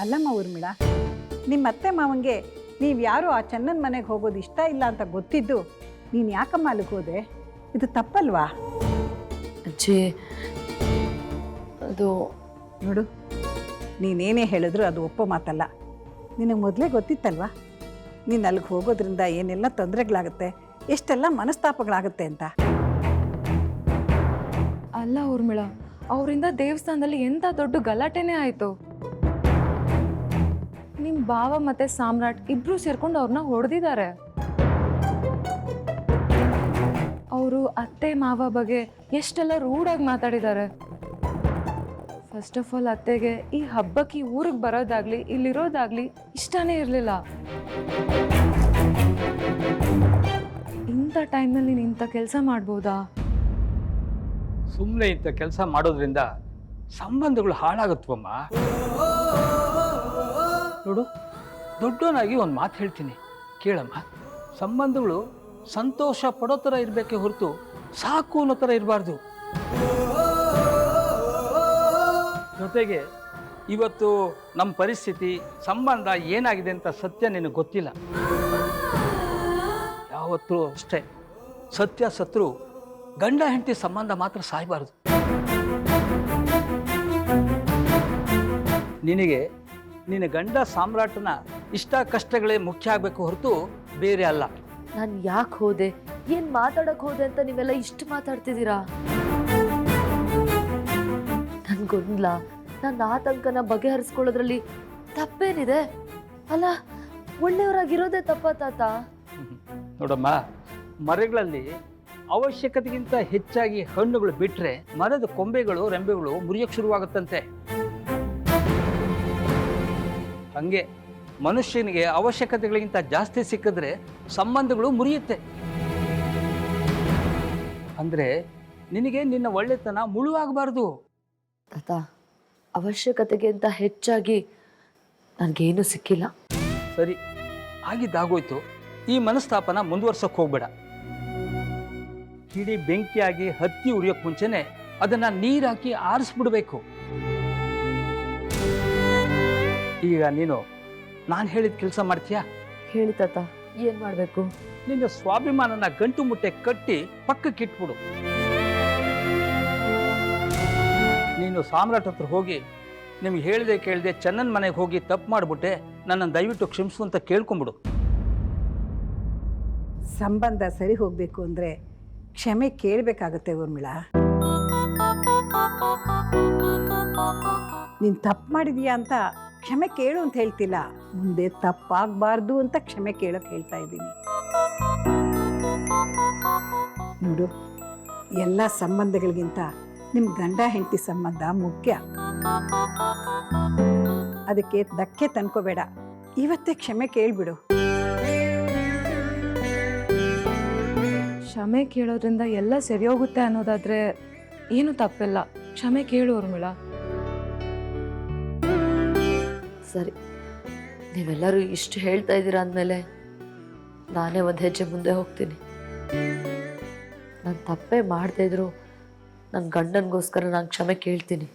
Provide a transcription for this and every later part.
ಅಲ್ಲಮ್ಮ ಊರ್ಮಿಳ ನಿಮ್ಮ ಅತ್ತೆ ಮಾವಂಗೆ ನೀವು ಯಾರು ಆ ಚನ್ನನ ಮನೆಗೆ ಹೋಗೋದು ಇಷ್ಟ ಇಲ್ಲ ಅಂತ ಗೊತ್ತಿದ್ದು ನೀನು ಯಾಕಮ್ಮ ಅಲ್ಲಿಗೆ ಹೋದೆ? ಇದು ತಪ್ಪಲ್ವಾ? ಅಜ್ಜಿ ಅದು ನೋಡು ನೀನೇನೇ ಹೇಳಿದ್ರು ಅದು ಒಪ್ಪೋ ಮಾತಲ್ಲ. ನಿನಗೆ ಮೊದಲೇ ಗೊತ್ತಿತ್ತಲ್ವಾ? ನೀನು ಅಲ್ಲಿಗೆ ಹೋಗೋದ್ರಿಂದ ಏನೆಲ್ಲ ತೊಂದರೆಗಳಾಗುತ್ತೆ ಎಷ್ಟೆಲ್ಲ ಮನಸ್ತಾಪಗಳಾಗುತ್ತೆ ಅಂತ? ಅಲ್ಲ ಊರ್ಮಿಳ ಅವರಿಂದ ದೇವಸ್ಥಾನದಲ್ಲಿ ಎಂಥ ದೊಡ್ಡ ಗಲಾಟೆನೇ ಆಯಿತು? ಭಾವ ಮತ್ತೆ ಸಾಮ್ರಾಟ್ ಇಬ್ರು ಸೇರ್ಕೊಂಡು ಅವ್ರನ್ನ ಹೊಡೆದಿದ್ದಾರೆ. ಅವರು ಅತ್ತೆ ಮಾವ ಬಗ್ಗೆ ಎಷ್ಟೆಲ್ಲ ರೂಢಾಗಿ ಮಾತಾಡಿದ್ದಾರೆ. ಫಸ್ಟ್ ಆಫ್ ಆಲ್ ಅತ್ತೆಗೆ ಈ ಹಬ್ಬಕ್ಕೆ ಊರಿಗೆ ಬರೋದಾಗ್ಲಿ ಇಲ್ಲಿರೋದಾಗ್ಲಿ ಇಷ್ಟನೇ ಇರಲಿಲ್ಲ. ಇಂಥ ಟೈಮಲ್ಲಿ ನೀನು ಇಂಥ ಕೆಲಸ ಮಾಡ್ಬೋದಾ? ಸುಮ್ಮನೆ ಇಂಥ ಕೆಲಸ ಮಾಡೋದ್ರಿಂದ ಸಂಬಂಧಗಳು ಹಾಳಾಗುತ್ತವಮ್ಮ. ನೋಡು ದೊಡ್ಡವನಾಗಿ ಒಂದು ಮಾತು ಹೇಳ್ತೀನಿ. ಕೇಳಮ್ಮ, ಸಂಬಂಧಗಳು ಸಂತೋಷ ಪಡೋ ಥರ ಇರಬೇಕೆ ಹೊರತು ಸಾಕು ಅನ್ನೋ ಥರ ಇರಬಾರ್ದು. ಜೊತೆಗೆ ಇವತ್ತು ನಮ್ಮ ಪರಿಸ್ಥಿತಿ, ಸಂಬಂಧ ಏನಾಗಿದೆ ಅಂತ ಸತ್ಯ ನಿನಗೆ ಗೊತ್ತಿಲ್ಲ. ಯಾವತ್ತೂ ಅಷ್ಟೇ. ಸತ್ಯ ಸತ್ರು ಗಂಡ ಹೆಂಡತಿ ಸಂಬಂಧ ಮಾತ್ರ ಸಾಯಬಾರದು. ನಿನಗೆ, ನಿನ್ನ ಗಂಡ ಸಾಮ್ರಾಟನ ಇಷ್ಟ ಕಷ್ಟಗಳೇ ಮುಖ್ಯ ಆಗಬೇಕು ಹೊರತು ಬೇರೆ ಅಲ್ಲ. ನಾನು ಯಾಕೆ ಹೋದೆ? ಏನು ಮಾತಾಡಕ್ಕೆ ಹೋದೆ ಅಂತ ನೀವೆಲ್ಲ ಇಷ್ಟು ಮಾತಾಡ್ತಿದ್ದೀರಾ? ನನ್ ಗೊಂದ್ಲ ನನ್ನ ಆತಂಕನ ಬಗೆಹರಿಸ್ಕೊಳ್ಳೋದ್ರಲ್ಲಿ ತಪ್ಪೇನಿದೆ? ಅಲ್ಲ ಒಳ್ಳೆಯವರಾಗಿರೋದೇ ತಪ್ಪ ತಾತ? ನೋಡಮ್ಮ ಮರಗಳಲ್ಲಿ ಅವಶ್ಯಕತೆಗಿಂತ ಹೆಚ್ಚಾಗಿ ಹಣ್ಣುಗಳು ಬಿಟ್ಟರೆ ಮರದ ಕೊಂಬೆಗಳು ರೆಂಬೆಗಳು ಮುರಿಯಕ್ಕೆ ಶುರುವಾಗುತ್ತಂತೆ. ಹಂಗೆ. ಮನುಷ್ಯನಿಗೆ ಅವಶ್ಯಕತೆಗಳಿಗಿಂತ ಜಾಸ್ತಿ ಸಿಕ್ಕಿದ್ರೆ ಸಂಬಂಧಗಳು ಮುರಿಯುತ್ತೆ. ಅಂದ್ರೆ ನಿನಗೆ ನಿನ್ನ ಒಳ್ಳೆತನ ಮುಳುವಾಗಬಾರ್ದು. ತಾತ ಅವಶ್ಯಕತೆಗಿಂತ ಹೆಚ್ಚಾಗಿ ನನಗೇನು ಸಿಕ್ಕಿಲ್ಲ. ಸರಿ ಆಗಿದ್ದಾಗೋಯ್ತು. ಈ ಮನಸ್ತಾಪನ ಮುಂದುವರ್ಸೋಕೆ ಹೋಗ್ಬೇಡ. ಕಿಡಿ ಬೆಂಕಿಯಾಗಿ ಹತ್ತಿ ಉರಿಯೋಕೆ ಮುಂಚೆನೆ ಅದನ್ನ ನೀರಾಕಿ ಆರಿಸ್ಬಿಡ್ಬೇಕು. ಈಗ ನೀನು ನಾನು ಹೇಳಿದ ಕೆಲಸ ಮಾಡ್ತೀಯಾ? ಹೇಳಿ ತಾತ. ಏನ್ ಮಾಡ್ಬೇಕು? ನಿನ್ನ ಸ್ವಾಭಿಮಾನನ ಗಂಟು ಮುಟ್ಟೆ ಕಟ್ಟಿ ಪಕ್ಕಕ್ಕೆ ಇಟ್ಬಿಡು. ನೀನು ಸಾಮ್ರಾಟ್ ಹತ್ರ ಹೋಗಿ ನಿಮ್ಗೆ ಹೇಳ್ದೆ ಕೇಳ್ದೆ ಚನ್ನನ್ ಮನೆಗೆ ಹೋಗಿ ತಪ್ಪು ಮಾಡ್ಬಿಟ್ಟೆ ನನ್ನನ್ನು ದಯವಿಟ್ಟು ಕ್ಷಮಿಸು ಅಂತ ಕೇಳ್ಕೊಂಬಿಡು. ಸಂಬಂಧ ಸರಿ ಹೋಗಬೇಕು ಅಂದರೆ ಕ್ಷಮೆ ಕೇಳಬೇಕಾಗತ್ತೆ ಊರ್ಮಿಳ. ನೀನು ತಪ್ಪು ಮಾಡಿದೀಯಾ ಅಂತ ಕ್ಷಮೆ ಕೇಳು ಅಂತ ಹೇಳ್ತಿಲ್ಲ. ಮುಂದೆ ತಪ್ಪಾಗಬಾರ್ದು ಅಂತ ಕ್ಷಮೆ ಕೇಳೋಕೆ ಹೇಳ್ತಾ ಇದ್ದೀನಿ. ನೋಡು, ಎಲ್ಲ ಸಂಬಂಧಗಳಿಗಿಂತ ನಿಮ್ಮ ಗಂಡ ಹೆಂಡತಿ ಸಂಬಂಧ ಮುಖ್ಯ. ಅದಕ್ಕೆ ಧಕ್ಕೆ ತನ್ಕೋಬೇಡ. ಇವತ್ತೇ ಕ್ಷಮೆ ಕೇಳಿಬಿಡು. ಕ್ಷಮೆ ಕೇಳೋದ್ರಿಂದ ಎಲ್ಲ ಸರಿ ಹೋಗುತ್ತೆ ಅನ್ನೋದಾದ್ರೆ ಏನು ತಪ್ಪಿಲ್ಲ? ಕ್ಷಮೆ ಕೇಳು, ಊರ್ಮಿಳ. ಸರಿ. ನೀವೆಲ್ಲರೂ ಇಷ್ಟು ಹೇಳ್ತಾ ಇದ್ದೀರಾ ಅಂದಮೇಲೆ ನಾನೇ ಒಂದು ಹೆಜ್ಜೆ ಮುಂದೆ ಹೋಗ್ತೀನಿ. ನಾನು ತಪ್ಪೇ ಮಾಡ್ತಾ ಇದ್ರು ನನ್ನ ಗಂಡನಿಗೋಸ್ಕರ ನಾನು ಕ್ಷಮೆ ಕೇಳ್ತೀನಿ.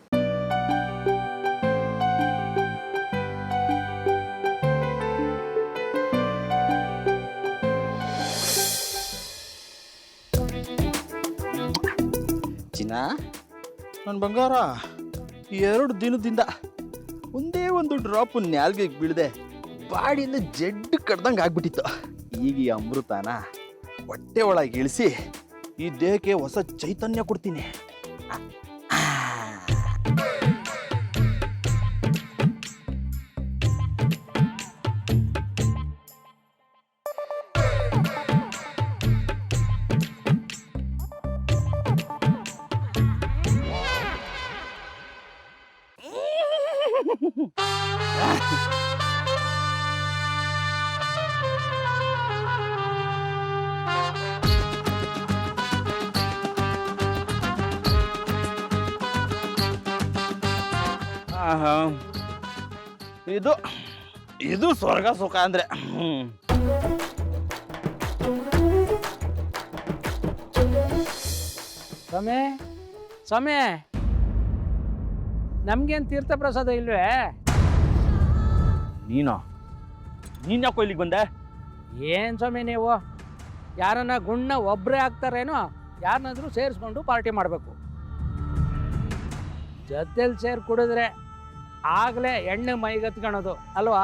ನನ್ನ ಬಂಗಾರ ಎರಡು ದಿನದಿಂದ ಒಂದೇ ಡ್ರಾಪ್ ನ್ಯಾಲ್ಗೆ ಬೀಳದೆ ಬಾಡಿಯಿಂದ ಜಡ್ಡು ಕಡ್ದಂಗೆ ಆಗ್ಬಿಟ್ಟಿತ್ತು. ಈಗ ಈ ಅಮೃತನ ಹೊಟ್ಟೆ ಒಳಗೆ ಇಳಿಸಿ ಈ ದೇಹಕ್ಕೆ ಹೊಸ ಚೈತನ್ಯ ಕೊಡ್ತೀನಿ. ಆಹಾ. ಇದು ಇದು ಸ್ವರ್ಗ ಸುಖ ಅಂದ್ರೆ. ಹ್ಮ್. ಸ್ವಾಮಿ ಸ್ವಾಮಿ ನಮ್ಗೇನು ತೀರ್ಥ ಪ್ರಸಾದ ಇಲ್ವೇ? ನೀನ? ನೀನ್ ಯಾಕೋ ಇಲ್ಲಿಗೆ ಬಂದೆ? ಏನ್ ಸ್ವಾಮಿ ನೀವು? ಯಾರನ್ನ ಗುಣ್ಣ ಒಬ್ಬರೇ ಆಗ್ತಾರೇನೋ ಯಾರನ್ನಾದ್ರೂ ಸೇರಿಸ್ಕೊಂಡು ಪಾರ್ಟಿ ಮಾಡಬೇಕು. ಜೊತೆಲಿ ಸೇರಿ ಕುಡಿದ್ರೆ ಆಗಲೇ ಎಣ್ಣೆ ಮೈಗತ್ಕೊಳೋದು ಅಲ್ವಾ?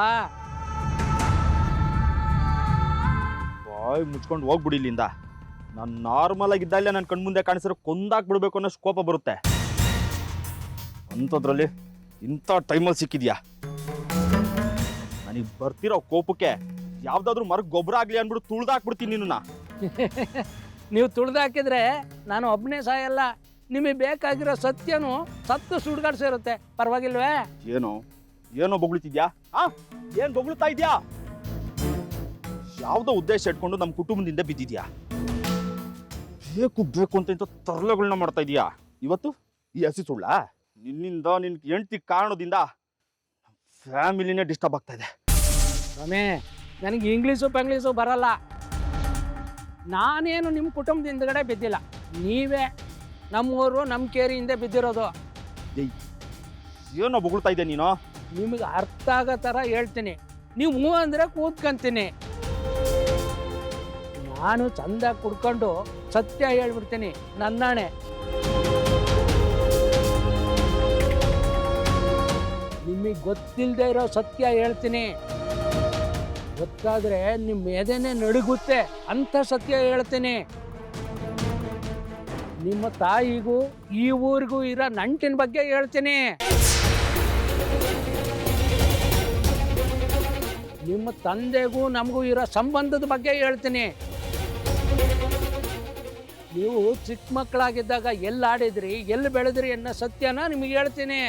ಬಾಯ್ ಮುಚ್ಕೊಂಡು ಹೋಗ್ಬಿಡಿ ಇಲ್ಲಿಂದ. ನಾನು ನಾರ್ಮಲ್ ಆಗಿದ್ದಲ್ಲೇ ನನ್ನ ಕಣ್ಮುಂದೆ ಕಾಣಿಸಿರೋ ಕೊಂದಾಕ್ ಬಿಡ್ಬೇಕು ಅನ್ನೋ ಕೋಪ ಬರುತ್ತೆ. ಅಂಥದ್ರಲ್ಲಿ ಇಂಥ ಟೈಮಲ್ಲಿ ಸಿಕ್ಕಿದ್ಯಾ? ನನಗೆ ಬರ್ತಿರೋ ಕೋಪಕ್ಕೆ ಯಾವ್ದಾದ್ರು ಮರ ಗೊಬ್ಬರ ಆಗಲಿ ಅಂದ್ಬಿಟ್ಟು ತುಳ್ದಾಕ್ಬಿಡ್ತೀನಿ ನಿನ್ನ ನೀವು ತುಳ್ದಾಕಿದ್ರೆ ನಾನು ಒಬ್ಬನೇ ಸಾಯಲ್ಲ ನಿಮಗೆ ಬೇಕಾಗಿರೋ ಸತ್ಯನು ಸತ್ತು ಸುಡ್ಗಾಡ್ಸಿರುತ್ತೆ. ಪರವಾಗಿಲ್ವೇ? ಏನು? ಏನೋ ಬೊಗಳ್ತಿದ್ಯಾ? ಆ? ಏನ್ ಬೊಗಳ್ತಾ ಇದ್ಯಾ? ಯಾವ್ದೋ ಉದ್ದೇಶ ಇಟ್ಕೊಂಡು ನಮ್ಮ ಕುಟುಂಬದಿಂದ ಬಿದ್ದಿದ್ಯಾ? ಬೇಕು ಬೇಕು ಅಂತ ಇಂಥ ತರಲೆಗಳನ್ನ ಮಾಡ್ತಾ ಇದೀಯಾ? ಇವತ್ತು? ಈ ಹಸಿ ಸುಳ್ಳ? ನಿನ್ನಿಂದ ನಿನ್ ಹೆಂಡತಿ ಕಾರಣದಿಂದ ಫ್ಯಾಮಿಲಿನೇ ಡಿಸ್ಟರ್ಬ್ ಆಗ್ತಾ ಇದೆ. ಸ್ವಾಮಿ ನನಗೆ ಇಂಗ್ಲೀಷು ಪಂಗ್ಲೀಷು ಬರಲ್ಲ. ನಾನೇನು ನಿಮ್ಮ ಕುಟುಂಬದ ಹಿಂದ್ಗಡೆ ಬಿದ್ದಿಲ್ಲ. ನೀವೇ ನಮ್ಮೂರು ನಮ್ಮ ಕೇರಿಯಿಂದ ಬಿದ್ದಿರೋದು. ಏನೋ ಬೊಗಳ್ತಾ ಇದ್ದೆ ನೀನು? ನಿಮಗೆ ಅರ್ಥ ಆಗೋ ಥರ ಹೇಳ್ತೀನಿ. ನೀವು ಹ್ಞೂ ಅಂದರೆ ಕೂತ್ಕೊಂತೀನಿ. ನಾನು ಚಂದ ಕುಡ್ಕೊಂಡು ಸತ್ಯ ಹೇಳ್ಬಿಡ್ತೀನಿ ನನ್ನಾಣೆ. ನಿಮಗೆ ಗೊತ್ತಿಲ್ಲದೆ ಇರೋ ಸತ್ಯ ಹೇಳ್ತೀನಿ. ಗೊತ್ತಾದರೆ ನಿಮ್ಮ ಎದೆನೇ ನಡುಗುತ್ತೆ ಅಂಥ ಸತ್ಯ ಹೇಳ್ತೀನಿ. ನಿಮ್ಮ ತಾಯಿಗೂ ಈ ಊರಿಗೂ ಇರೋ ನಂಟಿನ ಬಗ್ಗೆ ಹೇಳ್ತೀನಿ. ನಿಮ್ಮ ತಂದೆಗೂ ನಮಗೂ ಇರೋ ಸಂಬಂಧದ ಬಗ್ಗೆ ಹೇಳ್ತೀನಿ. ನೀವು ಚಿಕ್ಕ ಮಕ್ಕಳಾಗಿದ್ದಾಗ ಎಲ್ಲಿ ಆಡಿದ್ರಿ, ಎಲ್ಲಿ ಬೆಳೆದ್ರಿ ಅನ್ನೋ ಸತ್ಯನ ನಿಮಗೆ ಹೇಳ್ತೀನಿ.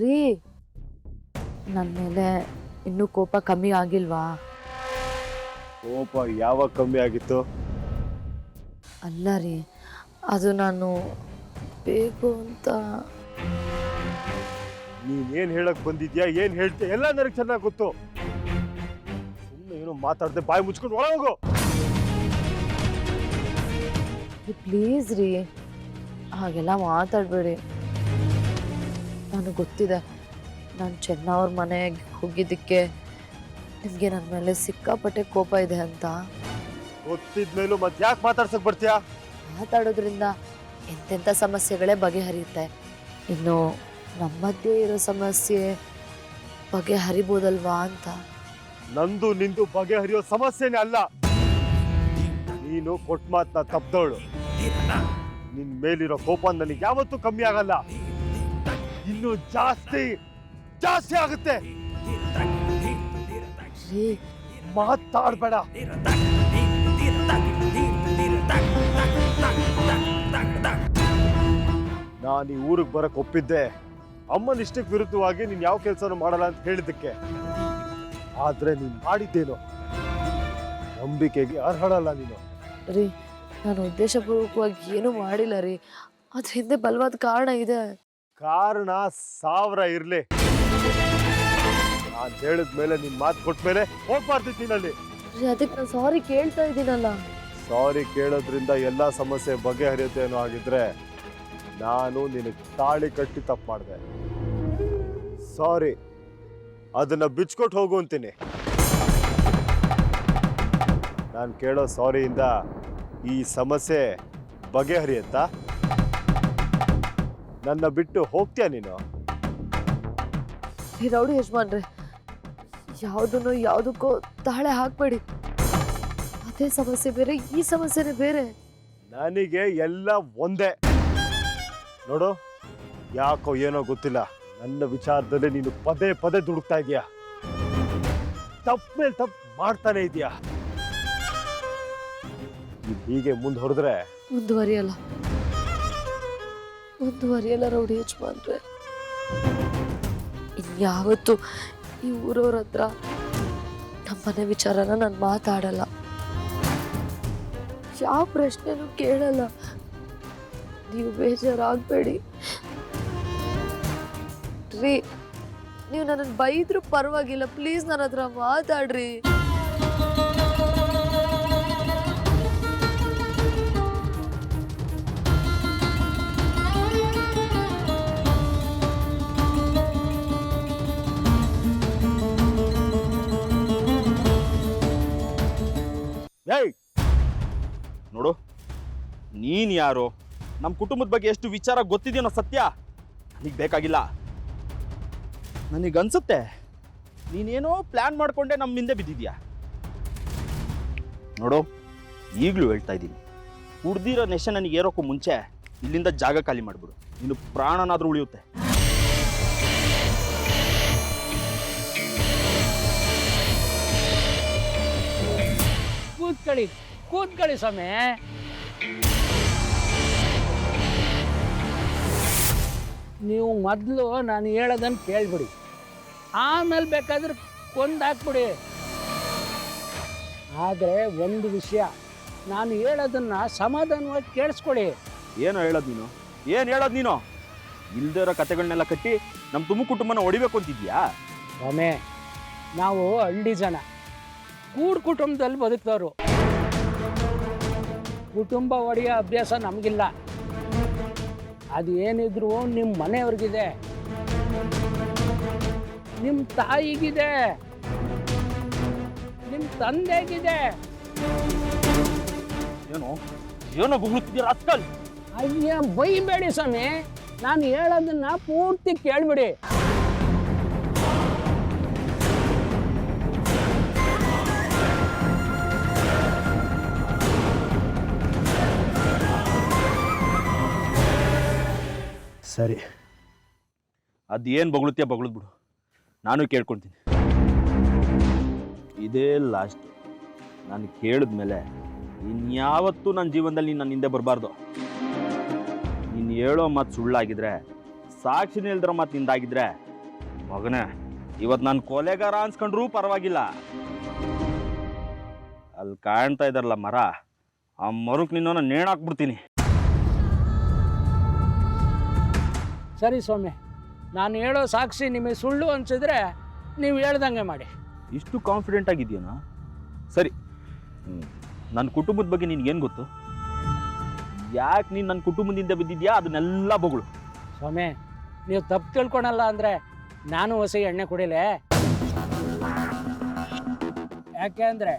ರೀ. ನನ್ನ ಮೇಲೆ ಇನ್ನೂ ಕೋಪ ಕಮ್ಮಿ ಆಗಿಲ್ವಾ? ಕೋಪ ಯಾವಾಗ ಕಮ್ಮಿ ಆಗಿತ್ತು? ಅಲ್ಲ ರೀ ಅದು ನಾನು ಬೇಕು ಅಂತ. ನೀನ್ ಏನ್ ಹೇಳಕ್ ಬಂದಿದ್ಯಾ ಏನ್ ಹೇಳ್ತೀಯ ಎಲ್ಲ ನನಗೆ ಚೆನ್ನಾಗಿ ಗೊತ್ತು. ಸುಮ್ಮನೆ ಏನೋ ಮಾತಾಡದೆ ಬಾಯಿ ಮುಚ್ಕೊಂಡು ಒಳಗೋಗು. ಪ್ಲೀಸ್ ರೀ ಹಾಗೆಲ್ಲ ಮಾತಾಡಬೇಡಿ. ನನಗೆ ಗೊತ್ತಿದೆ. ನಾನು ಚೆನ್ನವ್ರ ಮನೆಗೆ ಹೋಗಿದ್ದಕ್ಕೆ ನಿಮಗೆ ನನ್ನ ಮೇಲೆ ಸಿಕ್ಕಾಪಟ್ಟೆ ಕೋಪ ಇದೆ ಅಂತ. ಗೊತ್ತಿದ್ಮೇಲೂ ಮತ್ತೆ ಯಾಕೆ ಮಾತಾಡ್ಸಕ್ ಬರ್ತೀಯಾ? ಮಾತಾಡೋದ್ರಿಂದ ಎಂತೆಂಥ ಸಮಸ್ಯೆಗಳೇ ಬಗೆಹರಿಯುತ್ತೆ. ಇನ್ನು ನಮ್ಮ ಮಧ್ಯೆ ಇರೋ ಸಮಸ್ಯೆ ಬಗೆಹರಿಬೋದಲ್ವಾ ಅಂತ. ನಂದು ನಿಂದು ಬಗೆಹರಿಯೋ ಸಮಸ್ಯೆನೇ ಅಲ್ಲ. ನೀನು ಕೊಟ್ಟ ಮಾತನ್ನ ತಪ್ಪದವಳು ನಿನ್ ಮೇಲಿರೋ ಕೋಪ ನನಗೆ ಯಾವತ್ತೂ ಕಮ್ಮಿ ಆಗಲ್ಲ. ಇನ್ನು ಜಾಸ್ತಿ ಜಾಸ್ತಿ ಆಗುತ್ತೆ. ಮಾತಾಡ್ಬೇಡ. ನಾನು ಈ ಊರಿಗೆ ಬರಕ್ ಒಪ್ಪಿದ್ದೆ. ಅಮ್ಮನ ಇಷ್ಟಕ್ಕೆ ವಿರುದ್ಧವಾಗಿ ನೀನ್ ಯಾವ ಕೆಲಸನೂ ಮಾಡಲ್ಲ ಅಂತ ಹೇಳಿದ್ದಕ್ಕೆ. ಆದ್ರೆ ನೀನ್ ಮಾಡಿದ್ದೇನು. ನಂಬಿಕೆಗೆ ಅರ್ಹಳಲ್ಲ ನೀನು. ರೀ ನಾನು ಉದ್ದೇಶಪೂರ್ವಕವಾಗಿ ಏನೂ ಮಾಡಿಲ್ಲ ರೀ. ಅದ್ರ ಹಿಂದೆ ಬಲವಾದ ಕಾರಣ ಇದೆ. ಕಾರಣ ಸಾವಿರ ಇರ್ಲಿ. ನಾನು ಹೇಳಿದ ಮೇಲೆ ನಿಮ್ ಮಾತು ಕೊಟ್ಟ ಮೇಲೆ ಅದಕ್ಕೆ ನಾನು ಸಾರಿ ಕೇಳ್ತಾ ಇದ್ದೀನಲ್ಲ. ಸಾರಿ ಕೇಳೋದ್ರಿಂದ ಎಲ್ಲಾ ಸಮಸ್ಯೆ ಬಗೆಹರಿಯುತ್ತೆ ಏನೋ ಆಗಿದ್ರೆ ನಾನು ನಿನಗೆ ತಾಳಿ ಕಟ್ಟಿ ತಪ್ಪು ಮಾಡಿದೆ. ಸಾರಿ ಅದನ್ನ ಬಿಚ್ಕೊಟ್ಟು ಹೋಗು ಅಂತೀನಿ. ನಾನು ಕೇಳೋ ಸಾರಿಯಿಂದ ಈ ಸಮಸ್ಯೆ ಬಗೆಹರಿಯತ್ತಾ? ನನ್ನ ಬಿಟ್ಟು ಹೋಗ್ತೀಯ ನೀನು? ಇದೌಡಿ ರೌಡಿ ಯಜಮಾನ್ರೆ ಯಾವುದನ್ನು ಯಾವುದಕ್ಕೋ ತಾಳೆ ಹಾಕ್ಬೇಡಿ. ಅದೇ ಸಮಸ್ಯೆ ಬೇರೆ ಈ ಸಮಸ್ಯೆನೇ ಬೇರೆ. ನನಗೆ ಎಲ್ಲ ಒಂದೇ. ನೋಡು ಯಾಕೋ ಏನೋ ಗೊತ್ತಿಲ್ಲ ನನ್ನ ವಿಚಾರದಲ್ಲಿ ನೀನು ಪದೇ ಪದೇ ದುಡುಕ್ತಾ ಇದೀಯ. ತಪ್ಪ ಮೇಲೆ ತಪ್ಪು ಮಾಡ್ತಾನೆ ಇದೆಯಾ. ನೀನ್ ಹೀಗೆ ಮುಂದೆ ಹೊಡೆದ್ರೆ ಮುಂದುವರಿಯಲ್ಲ. ಮುಂದುವರಿಯಲ್ಲ ರೌಡಿ ಯಜಮಾನ್ರೆ. ಇನ್ಯಾವತ್ತು ಈ ಊರವ್ರ ಹತ್ರ ನಮ್ಮನೆ ವಿಚಾರನ ನಾನು ಮಾತಾಡಲ್ಲ. ಯಾವ ಪ್ರಶ್ನೆನೂ ಕೇಳಲ್ಲ. ನೀವು ಬೇಜಾರಾಗಬೇಡಿ. ರೀ, ನೀವು ನನ್ನನ್ನು ಬೈದ್ರೂ ಪರವಾಗಿಲ್ಲ. ಪ್ಲೀಸ್ ನನ್ನ ಹತ್ರ ಮಾತಾಡ್ರಿ. ನೋಡು. ನೀನ್ ಯಾರು? ನಮ್ಮ ಕುಟುಂಬದ ಬಗ್ಗೆ ಎಷ್ಟು ವಿಚಾರ ಗೊತ್ತಿದೆಯೋ ಸತ್ಯ? ನನಗೆ ಬೇಕಾಗಿಲ್ಲ. ನನಗನ್ಸುತ್ತೆ. ನೀನೇನೋ ಪ್ಲ್ಯಾನ್ ಮಾಡ್ಕೊಂಡೆ ನಮ್ಮ ಹಿಂದೆ ಬಿದ್ದಿದ್ಯಾ? ನೋಡು, ಈಗಲೂ ಹೇಳ್ತಾ ಇದ್ದೀನಿ. ಕುಡ್ದಿರೋ ನೆಶೆ ನನಗೆ ಏರೋಕ್ಕೂ ಮುಂಚೆ ಇಲ್ಲಿಂದ ಜಾಗ ಖಾಲಿ ಮಾಡಿಬಿಡು. ನೀನು ಪ್ರಾಣನಾದ್ರೂ ಉಳಿಯುತ್ತೆ. ಕೂತ್ಕೊಳ್ಳಿ. ಕೂತ್ಕೊಳ್ಳಿ ಸ್ವಾಮಿ. ನೀವು ಮೊದಲು ನಾನು ಹೇಳೋದನ್ನು ಕೇಳ್ಬಿಡಿ. ಆಮೇಲೆ ಬೇಕಾದ್ರೆ ಕೊಂದಾಕ್ಬಿಡಿ ಆದರೆ ಒಂದು ವಿಷಯ ನಾನು ಹೇಳೋದನ್ನು ಸಮಾಧಾನವಾಗಿ ಕೇಳಿಸ್ಕೊಳ್ಳಿ. ಏನು ಹೇಳೋದು ನೀನು? ಏನು ಹೇಳೋದು ನೀನು? ಇಲ್ದೇ ಇರೋ ಕತೆಗಳನ್ನೆಲ್ಲ ಕಟ್ಟಿ ನಮ್ಮ ತುಂಬ ಕುಟುಂಬನ ಹೊಡಿಬೇಕು ಅಂತಿದ್ಯಾ? ಒಮ್ಮೆ ನಾವು ಹಳ್ಳಿ ಜನ. ಕೂಡು ಕುಟುಂಬದಲ್ಲಿ ಬದುಕ್ದವರು. ಕುಟುಂಬ ಒಡೆಯೋ ಅಭ್ಯಾಸ ನಮಗಿಲ್ಲ. ಅದು ಏನಿದ್ರು ನಿಮ್ಮ ಮನೆಯವ್ರಿಗಿದೆ. ನಿಮ್ಮ ತಾಯಿಗಿದೆ. ನಿಮ್ಮ ತಂದೆಗಿದೆ. ಏನು ಏನೋ ಗುಗ್ಳುತ್ತಿದ್ದೀರ ಅಯ್ಯ ಬೈಬೇಡಿ ಸ್ವಾಮಿ. ನಾನು ಹೇಳೋದನ್ನ ಪೂರ್ತಿ ಕೇಳ್ಬಿಡಿ. ಸರಿ. ಅದು ಏನು ಬಗಳುತ್ತೆ ಬಗಳದ್ ಬಿಡು. ನಾನು ಕೇಳ್ಕೊಳ್ತೀನಿ. ಇದೇ ಲಾಸ್ಟ್ ನಾನು ಕೇಳಿದ್ಮೇಲೆ ಇನ್ಯಾವತ್ತೂ ನನ್ನ ಜೀವನದಲ್ಲಿ ನೀನು ನನ್ನ ಹಿಂದೆ ಬರಬಾರ್ದು. ನೀನು ಹೇಳೋ ಮಾತು ಸುಳ್ಳಾಗಿದ್ರೆ ಸಾಕ್ಷಿ ಇಲ್ದಿರೋ ಮಾತು ನಿಂದಾಗಿದ್ರೆ, ಮಗನೇ ಇವತ್ತು ನಾನು ಕೊಲೆಗಾರ ಅನ್ಸ್ಕೊಂಡ್ರೂ ಪರವಾಗಿಲ್ಲ. ಅಲ್ಲಿ ಕಾಣ್ತಾ ಇದ್ದಾರಲ್ಲ ಮರ, ಆ ಮರಕ್ಕೆ ನಿನ್ನ ನೇಣಾಕ್ಬಿಡ್ತೀನಿ. ಸರಿ ಸ್ವಾಮಿ ನಾನು ಹೇಳೋ ಸಾಕ್ಷಿ ನಿಮಗೆ ಸುಳ್ಳು ಅನ್ಸಿದ್ರೆ ನೀವು ಹೇಳ್ದಂಗೆ ಮಾಡಿ. ಇಷ್ಟು ಕಾನ್ಫಿಡೆಂಟ್ ಆಗಿದೆಯಾ ಸರಿ ನನ್ನ ಕುಟುಂಬದ ಬಗ್ಗೆ ನಿನಗೇನು ಗೊತ್ತು? ಯಾಕೆ ನೀನು ನನ್ನ ಕುಟುಂಬದಿಂದ ಬಿದ್ದಿದ್ಯಾ? ಅದನ್ನೆಲ್ಲ ಬೊಗಳು. ಸ್ವಾಮಿ ನೀವು ತಪ್ಪು ತಿಳ್ಕೊಳಲ್ಲ ಅಂದರೆ ನಾನು ಹೊಸ ಎಣ್ಣೆ ಕುಡಿಲೆ. ಯಾಕೆ ಅಂದರೆ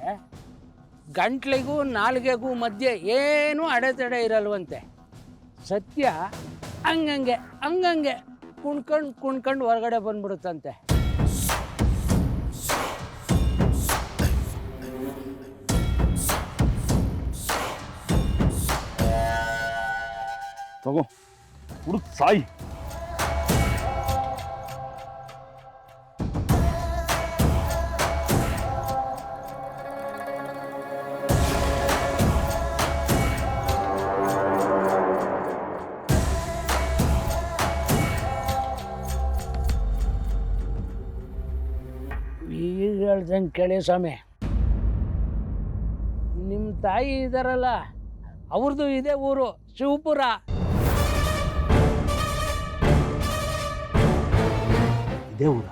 ಗಂಟ್ಲಿಗೂ ನಾಲ್ಗೆಗೂ ಮಧ್ಯೆ ಏನೂ ಅಡೆತಡೆ ಇರಲ್ವಂತೆ. ಸತ್ಯ ಹಂಗಂಗೆ ಹಂಗಂಗೆ ಕುಣ್ಕೊಂಡು ಕುಣ್ಕೊಂಡು ಹೊರಗಡೆ ಬಂದ್ಬಿಡುತ್ತಂತೆ. ತಗೋ ಹುಡುಕ್ ಸಾಯಿ. ಹೇಳ್ದಂಗೆ ಕೇಳಿ ಸ್ವಾಮಿ. ನಿಮ್ಮ ತಾಯಿ ಇದ್ದಾರಲ್ಲ ಅವ್ರದ್ದು ಇದೇ ಊರು ಶಿವಪುರ. ಇದೇ ಊರ?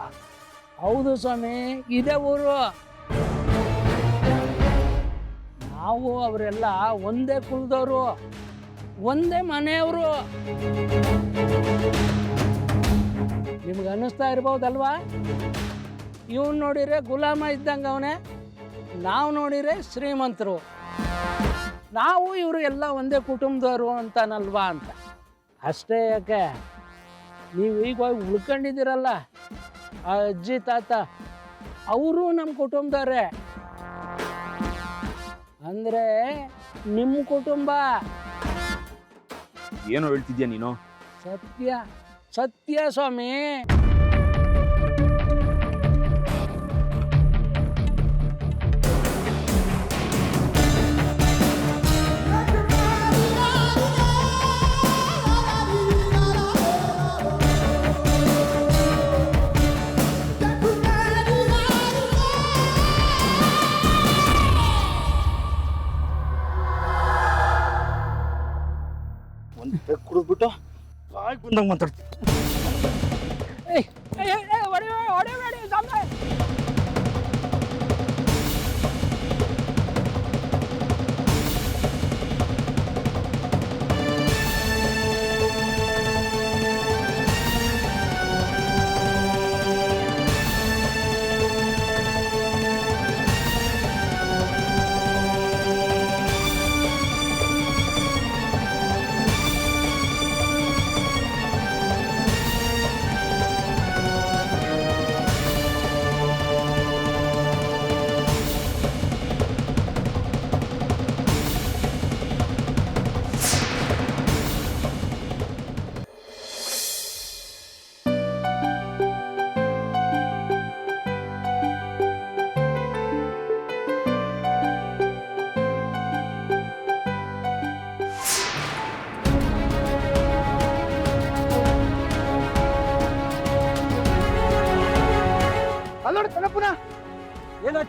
ಹೌದು ಸ್ವಾಮಿ ಇದೇ ಊರು. ನಾವು ಅವರೆಲ್ಲ ಒಂದೇ ಕುಲದವರು ಒಂದೇ ಮನೆಯವರು. ನಿಮ್ಗೆ ಅನ್ನಿಸ್ತಾ ಇರ್ಬೋದಲ್ವಾ? ಇವನು ನೋಡಿರೇ ಗುಲಾಮ ಇದ್ದಂಗೆ ಅವನೇ ನಾವು ನೋಡಿರೇ ಶ್ರೀಮಂತರು. ನಾವು ಇವರು ಎಲ್ಲ ಒಂದೇ ಕುಟುಂಬದವರು ಅಂತಾನಲ್ವಾ ಅಂತ. ಅಷ್ಟೇ ಯಾಕೆ? ನೀವು ಈಗ ಹೋಗಿ ಉಳ್ಕೊಂಡಿದ್ದೀರಲ್ಲ ಆ ಅಜ್ಜಿ ತಾತ ಅವರು ನಮ್ಮ ಕುಟುಂಬದವ್ರೆ. ಅಂದರೆ ನಿಮ್ಮ ಕುಟುಂಬ. ಏನು ಹೇಳ್ತಿದ್ಯಾ ನೀನು? ಸತ್ಯ ಸತ್ಯ ಸ್ವಾಮಿ. ಮಾತಾಡ್ತೀನಿ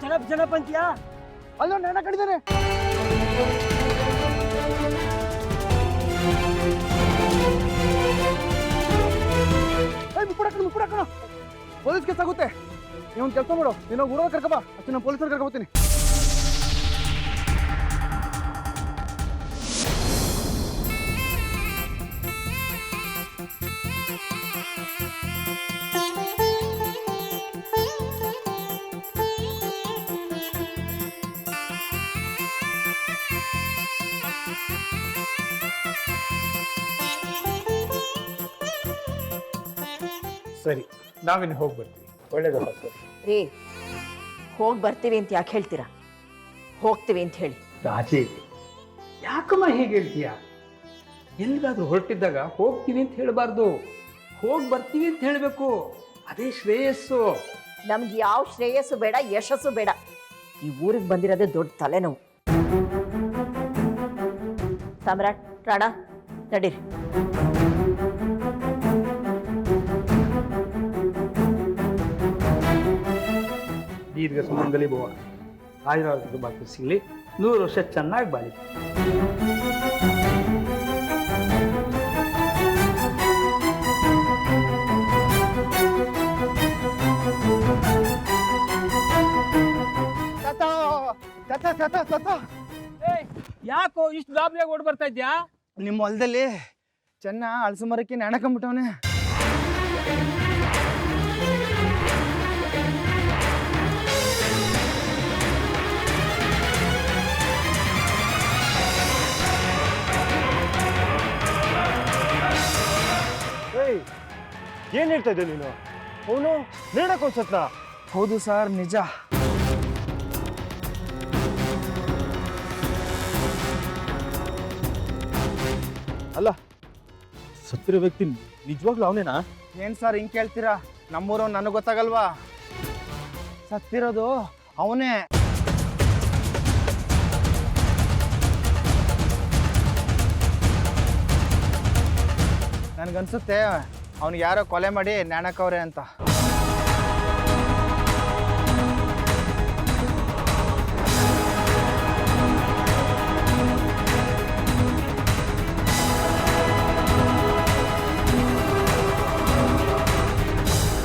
ಚೆನ್ನಪ್ಪ ಚೆನ್ನಪ್ಪ ಅಂತೀಯಾ ಅಲ್ಲೋ ನಾನ ಕಡಿದಾನೆ ಮುಪ್ಪಡಕ್ಕಣ ಮುಪ್ಪಡಕ್ಕಣ ಪೊಲೀಸ್ ಕೇಸ್ ಆಗುತ್ತೆ ನೀವೊಂದು ಕೆಲಸ ಮಾಡು. ನೀನು ಊರ ಕರ್ಕಬಾ ಅಷ್ಟು, ನಾನು ಪೊಲೀಸರು ಕರ್ಕೊಬತ್ತೀನಿ ಸರಿ ನಾವಿನ್ನು ಹೋಗಿ ಬರ್ತೀವಿ. ಒಳ್ಳೇದಲ್ಲ ಸರ್ ರೀ ಹೋಗಿ ಬರ್ತೀವಿ ಅಂತ ಯಾಕೆ ಹೇಳ್ತೀರಾ? ಹೋಗ್ತೀವಿ ಅಂತ ಹೇಳಿ. ರಾಜಿ ಯಾಕಮ್ಮ ಹೀಗೆ ಹೇಳ್ತೀಯ? ಎಲ್ಲಿಗಾದ್ರೂ ಹೊರಟಿದ್ದಾಗ ಹೋಗ್ತೀವಿ ಅಂತ ಹೇಳಬಾರ್ದು. ಹೋಗಿ ಬರ್ತೀವಿ ಅಂತ ಹೇಳಬೇಕು. ಅದೇ ಶ್ರೇಯಸ್ಸು. ನಮ್ಗೆ ಯಾವ ಶ್ರೇಯಸ್ಸು ಬೇಡ ಯಶಸ್ಸು ಬೇಡ. ಈ ಊರಿಗೆ ಬಂದಿರೋದೇ ದೊಡ್ಡ ತಲೆನೋವು. ಸಾಮ್ರಾಟ್ ರಾಣ ನಡೀರಿ. ದೀರ್ಘ ಸುಮಂಗಲಿ ಭವ ರಾಜರಾಜ ಬಾಕಿ ಸಿಗಲಿ. ನೂರು ವರ್ಷ ಚೆನ್ನಾಗಿ ಬಾಳಿ. ತಾತ ತಾತ ತಾತ ತಾತ. ಯಾಕೋ ಇಷ್ಟು ಗಾಬರಿಯಾಗಿ ಓಡ್ ಬರ್ತಾ ಇದ್ಯಾ? ನಿಮ್ಮ ಹೊಲದಲ್ಲಿ ಚೆನ್ನ ಅಳಸು ಮರಕ್ಕೆ ನೆಣಕೊಂಬಿಟ್ಟವನೆ. ಏಯ್ ಏನ್ ಹೇಳ್ತಾ ಇದ್ದೆ ನೀನು? ಅವನು ನೇಣಕ್ ಅನ್ಸತ್ನಾ ಹೌದು ಸರ್ ನಿಜ. ಅಲ್ಲ ಸತ್ತಿರೋ ವ್ಯಕ್ತಿ ನಿಜವಾಗ್ಲೂ ಅವನೇನಾ? ಏನ್ ಸರ್ ಹಿಂಗ್ ಕೇಳ್ತೀರಾ? ನಮ್ಮೂರವ್ ನನಗೆ ಗೊತ್ತಾಗಲ್ವಾ? ಸತ್ತಿರೋದು ಅವನೇ. ನನ್ಗನ್ಸುತ್ತೆ. ಅವ್ನಿಗೆ ಯಾರೋ ಕೊಲೆ ಮಾಡಿ ನ್ಯಾಣಕವ್ರೆ ಅಂತ.